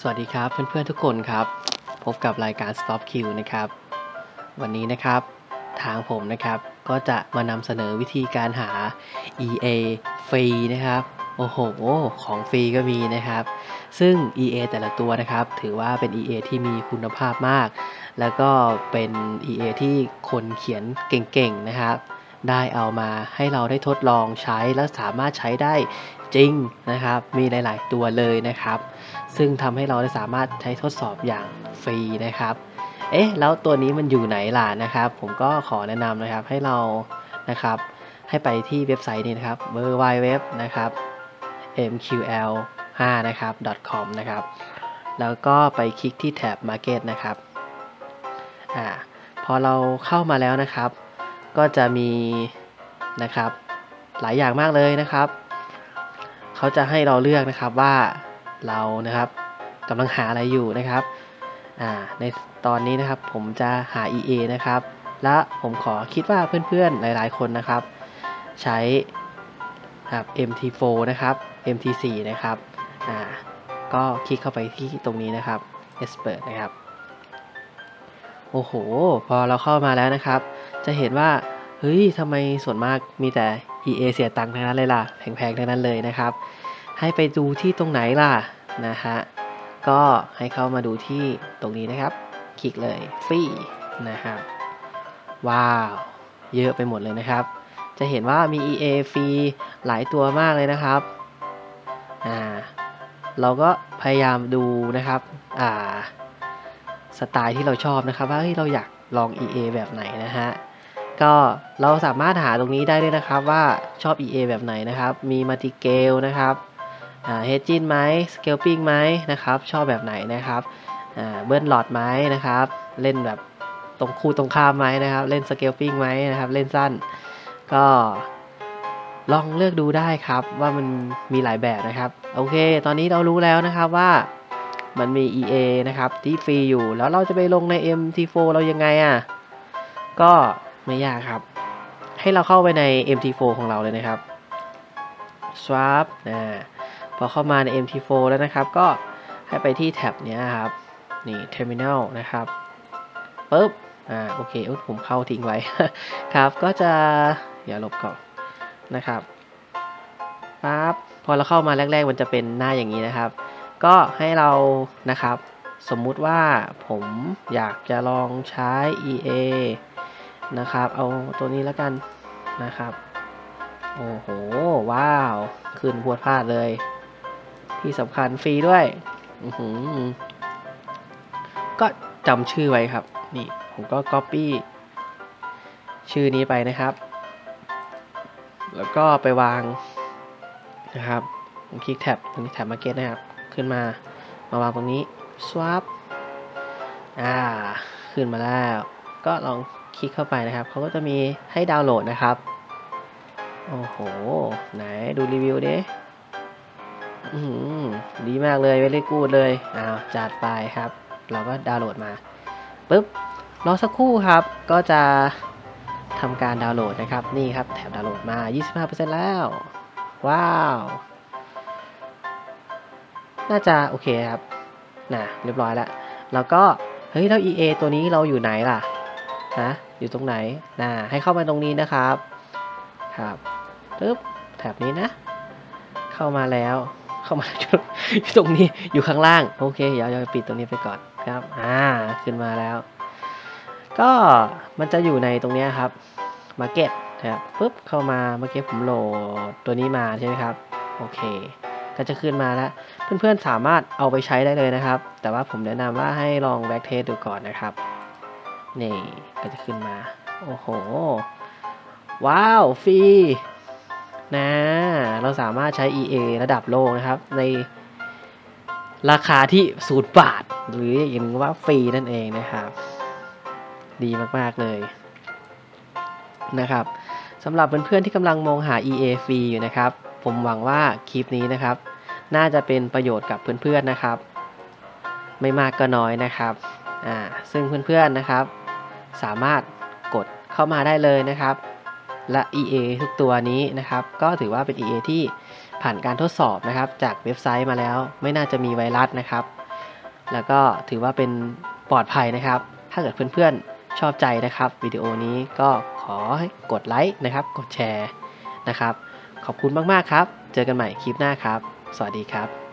สวัสดีครับเพื่อนๆทุกคนครับ พบกับรายการ Stop Q นะครับ วันนี้นะครับทางผมนะครับก็จะมานำเสนอวิธีการหา EA ฟรีนะครับ โอ้โห ของฟรีก็มีนะครับ ซึ่ง EA แต่ละตัวนะครับ ถือว่าเป็น EA ที่มีคุณภาพมาก แล้วก็เป็น EA ที่คนเขียนเก่งๆนะครับ ได้เอามาให้เราได้ทดลองใช้และสามารถใช้ได้จริงนะครับ มีหลาย ๆ ตัวเลยนะครับ ซึ่งทำให้เราได้สามารถใช้ทดสอบอย่างฟรีนะครับ เอ๊ะ แล้วตัวนี้มันอยู่ไหนล่ะนะครับ ผมก็ขอแนะนำนะครับให้เรานะครับ ให้ไปที่เว็บไซต์นี้นะครับ w w w นะครับ mql5 นะครับ .com นะครับ แล้วก็ไปคลิกที่แท็บ Market นะครับ อ่า พอเราเข้ามาแล้วนะครับ ก็จะมีนะครับหลายอย่างมากเลยนะครับ เขาจะให้เราเลือกนะครับว่าเรานะครับกำลังหาอะไรอยู่นะครับอ่าในตอนนี้นะครับผมจะหา EA นะครับ และผมขอคิดว่าเพื่อนๆหลายๆคนนะครับ ใช้ครับ MT4 นะครับ MT4 นะครับอ่าก็คลิกเข้าไปที่ตรงนี้นะครับ Expert นะครับ โอ้โห พอเราเข้ามาแล้วนะครับ จะเห็นว่าเฮ้ยทำไมส่วนมากมีแต่ EA เสียตังค์ทั้งนั้นเลยล่ะ แพงๆทั้งนั้นเลยนะครับ ให้ไปดูที่ตรงไหนล่ะนะฮะก็ให้เข้ามาดูที่ตรงนี้นะครับ คลิกเลยฟรีนะครับว้าว เยอะไปหมดเลยนะครับ จะเห็นว่ามี EA ฟรีหลายตัวมากเลยนะครับอ่าเราก็พยายามดูนะครับอ่าสไตล์ที่เราชอบนะครับ ว่าเฮ้ยเราอยากลอง EA แบบไหนนะฮะ ก็เราสามารถหาตรงนี้ได้ด้วยนะครับว่าชอบ EA แบบไหนนะครับ มีมัลติเกลนะครับเฮดจินไหมสเกลปิ้งไหมนะครับ ชอบแบบไหนนะครับเบิ้ลหลอดไหมนะครับ เล่นแบบตรงคู่ตรงข้ามไหมนะครับ เล่นสเกลปิ้งไหมนะครับ เล่นสั้น ก็ลองเลือกดูได้ครับว่ามันมีหลายแบบนะครับ โอเค ตอนนี้เรารู้แล้วนะครับว่ามันมี EA นะครับที่ฟรีอยู่ แล้วเราจะไปลงใน MT4 เรายังไงอะ ก็ ไม่ยากครับ ให้เราเข้าไปใน MT4 ของเราเลยนะครับ swap นะพอเข้ามาใน MT4 แล้วนะครับ ก็ให้ไปที่แท็บนี้ครับ นี่ terminal นะครับปุ๊บ อ่า โอเคอผมเข้าทิ้งไว้ ครับ ก็จะเดี๋ยวลบก่อนนะครับปั๊บ พอเราเข้ามาแรก ๆ มันจะเป็นหน้าอย่างนี้นะครับ ก็ให้เรานะครับ สมมุติว่าผมอยากจะลองใช้ EA นะครับ เอาตัวนี้แล้วกันนะครับ โอ้โห ว้าว ขึ้นพวดพลาดเลย ที่สำคัญฟรีด้วยก็จำชื่อไว้ครับ นี่ผมก็ Copy ชื่อนี้ไปนะครับ แล้วก็ไปวางนะครับ ผมคลิกแท็บตรงนี้แท็บ Market นะครับ ขึ้นมามาวางตรงนี้ swap อ่า ขึ้นมาแล้ว ก็ลอง คลิกเข้าไปนะครับเขาก็จะมีให้ดาวน์โหลดนะครับ โอ้โห ไหนดูรีวิวดิอื้อหือดีมากเลยเลี่กูดเลยอ้าวจัดไปครับ เราก็ดาวน์โหลดมาปุ๊บรอสักครู่ครับ ก็จะทำการดาวน์โหลดนะครับ นี่ครับแถบดาวน์โหลดมา 25%แล้ว ว้าว น่าจะโอเคครับน่ะเรียบร้อยแล้ว แล้วก็ เฮ้ย แล้ว EA ตัวนี้เราอยู่ไหนล่ะ นะ อยู่ตรงไหนน่ะให้เข้ามาตรงนี้นะครับครับปึ๊บแถบนี้นะ เข้ามาแล้วเข้ามาอยู่ตรงนี้อยู่ข้างล่างโอเคเดี๋ยวจะปิดตรงนี้ไปก่อนครับอ่าขึ้นมาแล้ว ก็มันจะอยู่ในตรงนี้ครับ Market นะครับปุ๊บเข้ามาเมื่อกี้ผมโหลดตัวนี้มาใช่ไหมครับโอเค ก็จะขึ้นมาแล้ว เพื่อนๆสามารถเอาไปใช้ได้เลยนะครับ แต่ว่าผมแนะนำว่าให้ลองแบ็กเทสดูก่อนนะครับ นี่ก็จะขึ้นมา โอ้โห ว้าว ฟรี นะ เราสามารถใช้ EA ระดับโลกนะครับ ในราคาที่ศูนย์บาท หรืออย่างนึงว่าฟรีนั่นเองนะครับ ดีมาก ๆ เลยนะครับสำหรับเพื่อนๆที่กำลังมองหา EA ฟรีอยู่นะครับ ผมหวังว่าคลิปนี้นะครับ น่าจะเป็นประโยชน์กับเพื่อนๆนะครับ ไม่มากก็น้อยนะครับอ่าซึ่งเพื่อนๆนะครับ สามารถกดเข้ามาได้เลยนะครับ และ EA ทุกตัวนี้นะครับ ก็ถือว่าเป็น EA ที่ผ่านการทดสอบนะครับ จากเว็บไซต์มาแล้วไม่น่าจะมีไวรัสนะครับ แล้วก็ถือว่าเป็นปลอดภัยนะครับ ถ้าเกิดเพื่อนๆชอบใจนะครับวิดีโอนี้ก็ขอให้กดไลค์นะครับ กดแชร์นะครับ ขอบคุณมากๆครับ เจอกันใหม่คลิปหน้าครับ สวัสดีครับ